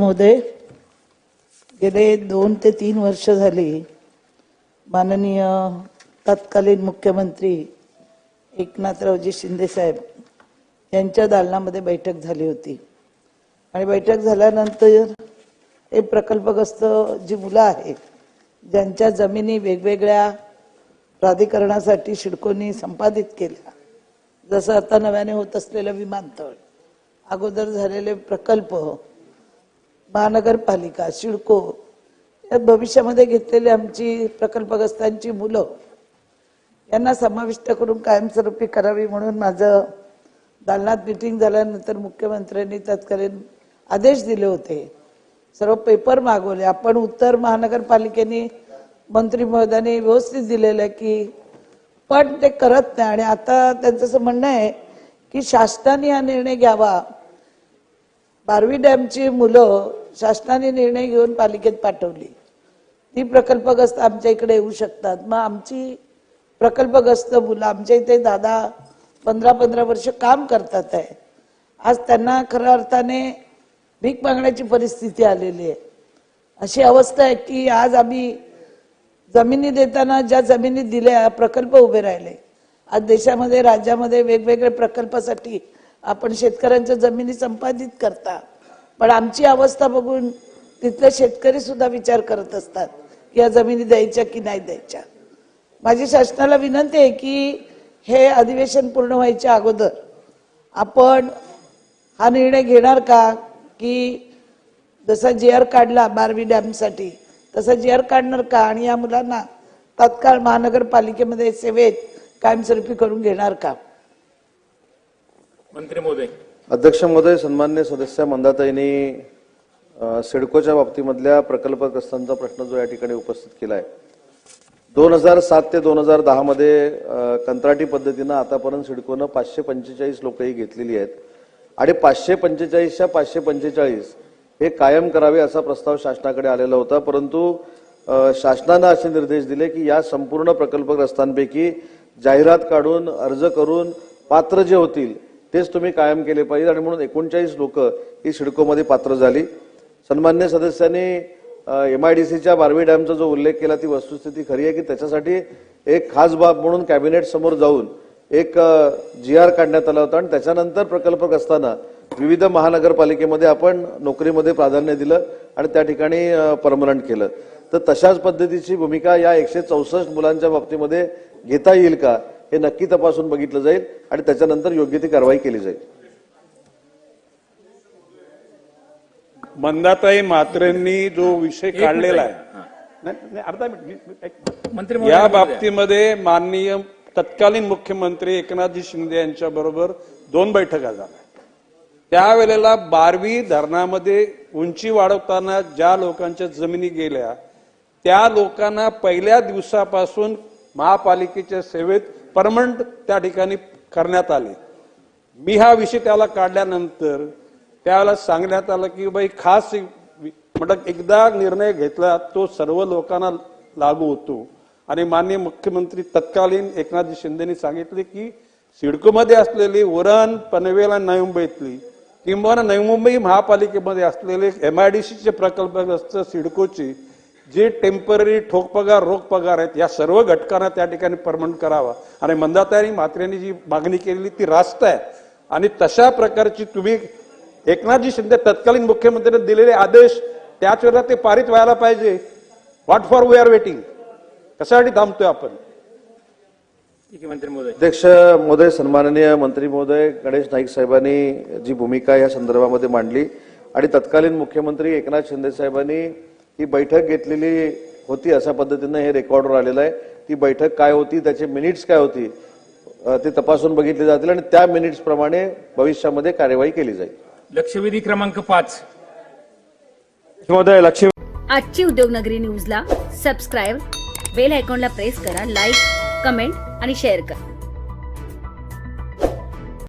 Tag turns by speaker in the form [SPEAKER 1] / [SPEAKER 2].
[SPEAKER 1] महोदय गेले दोन ते तीन वर्ष झाली माननीय तत्कालीन मुख्यमंत्री एकनाथरावजी शिंदेसाहेब यांच्या दालनामध्ये बैठक झाली होती. आणि बैठक झाल्यानंतर हे प्रकल्पग्रस्त जी मुलं आहेत ज्यांच्या जमिनी वेगवेगळ्या प्राधिकरणासाठी शिडकोनी संपादित केल्या. जसं आता नव्याने होत असलेलं विमानतळ अगोदर झालेले प्रकल्प महानगरपालिका सिडको या भविष्यामध्ये घेतलेली आमची प्रकल्पग्रस्तांची मुलं यांना समाविष्ट करून कायमस्वरूपी करावी म्हणून माझं दालनात मिटिंग झाल्यानंतर मुख्यमंत्र्यांनी तत्कालीन आदेश दिले होते. सर्व पेपर मागवले. आपण उत्तर महानगरपालिकेने मंत्री महोदयाने व्यवस्थित दिलेलं आहे की पण ते करत नाही. आणि आता त्यांचं असं म्हणणं आहे की शासनाने हा निर्णय घ्यावा. बारवी डॅमची मुलं शासनाने निर्णय घेऊन पालिकेत पाठवली. ती प्रकल्पग्रस्त आमच्या इकडे येऊ शकतात. मग आमची प्रकल्पग्रस्त मुलं आमच्या इथे दादा पंधरा पंधरा वर्ष काम करतात आहे. आज त्यांना खऱ्या अर्थाने भीक मागण्याची परिस्थिती आलेली आहे. अशी अवस्था आहे की आज आम्ही जमिनी देताना ज्या जमिनी दिल्या प्रकल्प उभे राहिले. आज देशामध्ये राज्यामध्ये वेगवेगळ्या प्रकल्पासाठी आपण शेतकऱ्यांच्या जमिनी संपादित करता. पण आमची अवस्था बघून तिथले शेतकरी सुद्धा विचार करत असतात की या जमिनी द्यायच्या की नाही द्यायच्या. माझी शासनाला विनंती आहे की हे अधिवेशन पूर्ण व्हायच्या अगोदर आपण हा निर्णय घेणार का की जसा जी आर काढला बारवी डॅमसाठी तसा जी आर काढणार का आणि या मुलांना तात्काळ महानगरपालिकेमध्ये सेवेत कायमस्वरूपी करून घेणार का?
[SPEAKER 2] मंत्री महोदय
[SPEAKER 3] अध्यक्ष महोदय सन्मान्य सदस्य मंदाताईंनी सिडकोच्या बाबतीमधल्या प्रकल्पग्रस्तांचा प्रश्न जो या ठिकाणी उपस्थित केला आहे दोन हजार सात ते दोन हजार दहा मध्ये कंत्राटी पद्धतीनं आतापर्यंत सिडकोनं पाचशे पंचेचाळीस लोकही घेतलेली आहेत. आणि पाचशे पंचेचाळीसच्या पाचशे पंचेचाळीस हे कायम करावे असा प्रस्ताव शासनाकडे आलेला होता. परंतु शासनानं असे निर्देश दिले की या संपूर्ण प्रकल्पग्रस्तांपैकी जाहिरात काढून अर्ज करून पात्र जे होतील तेच तुम्ही कायम केले पाहिजे आणि म्हणून एकोणचाळीस लोक ही सिडकोमध्ये पात्र झाली. सन्मान्य सदस्यांनी एम आय डी सीच्या बारवी डॅमचा जो उल्लेख केला ती वस्तुस्थिती खरी आहे की त्याच्यासाठी एक खास बाब म्हणून कॅबिनेट समोर जाऊन एक जी आर काढण्यात आला होता आणि त्याच्यानंतर प्रकल्पग्रस्तांना विविध महानगरपालिकेमध्ये आपण नोकरीमध्ये प्राधान्य दिलं आणि त्या ठिकाणी परमनंट केलं. तर तशाच पद्धतीची भूमिका या एकशे चौसष्ट मुलांच्या बाबतीमध्ये घेता येईल का? हे नक्की तपासून बघितलं जाईल आणि त्याच्यानंतर योग्य ती कारवाई केली जाईल.
[SPEAKER 4] मंदाताई म्हात्रेंनी जो विषय काढलेला आहे. नाही, नाही, अर्धा मिनिट या बाबतीमध्ये माननीय तत्कालीन मुख्यमंत्री एकनाथजी शिंदे यांच्या बरोबर दोन बैठका झाल्या. त्यावेळेला बारवी धरणामध्ये उंची वाढवताना ज्या लोकांच्या जमिनी गेल्या त्या लोकांना पहिल्या दिवसापासून महापालिकेच्या सेवेत परमनंट त्या ठिकाणी करण्यात आले. मी हा विषय त्याला काढल्यानंतर त्यावेळेला सांगण्यात आलं की बाई खास म्हणजे एकदा निर्णय घेतला तो सर्व लोकांना लागू होतो. आणि माननीय मुख्यमंत्री तत्कालीन एकनाथजी शिंदेनी सांगितले की सिडकोमध्ये असलेली उरण पनवेल आणि नवी मुंबईतली किंवा नवी मुंबई महापालिकेमध्ये असलेले एम आय डी सीचे प्रकल्पग्रस्त सिडकोचे जे टेंपररी ठोक पगार रोख पगार आहेत या सर्व घटकांना त्या ठिकाणी परमनंट करावा. आणि मंदाताई म्हात्रेंनी जी मागणी केलेली ती रास्त आहे. आणि तशा प्रकारची तुम्ही एकनाथजी शिंदे तत्कालीन मुख्यमंत्र्यांनी दिलेले आदेश त्याच वेळेला ते पारित व्हायला पाहिजे. What for we are waiting कशासाठी थांबतोय आपण?
[SPEAKER 3] अध्यक्ष महोदय सन्माननीय मंत्री महोदय गणेश नाईक साहेबांनी जी भूमिका या संदर्भामध्ये मांडली आणि तत्कालीन मुख्यमंत्री एकनाथ शिंदे साहेबांनी ही बैठक घेतलेली होती अशा पद्धतीनं हे रेकॉर्डवर आलेलं आहे. ती बैठक काय होती त्याचे मिनिट्स काय होती ते तपासून बघितले जातील आणि त्या मिनिट्स प्रमाणे भविष्यामध्ये कार्यवाही केली जाईल.
[SPEAKER 2] लक्षवेधी क्रमांक पाच.
[SPEAKER 5] महोदय लक्ष्मी
[SPEAKER 6] आजची उद्योगनगरी न्यूजला सबस्क्राईब बेल आयकॉनला प्रेस करा लाईक कमेंट आणि शेअर करा.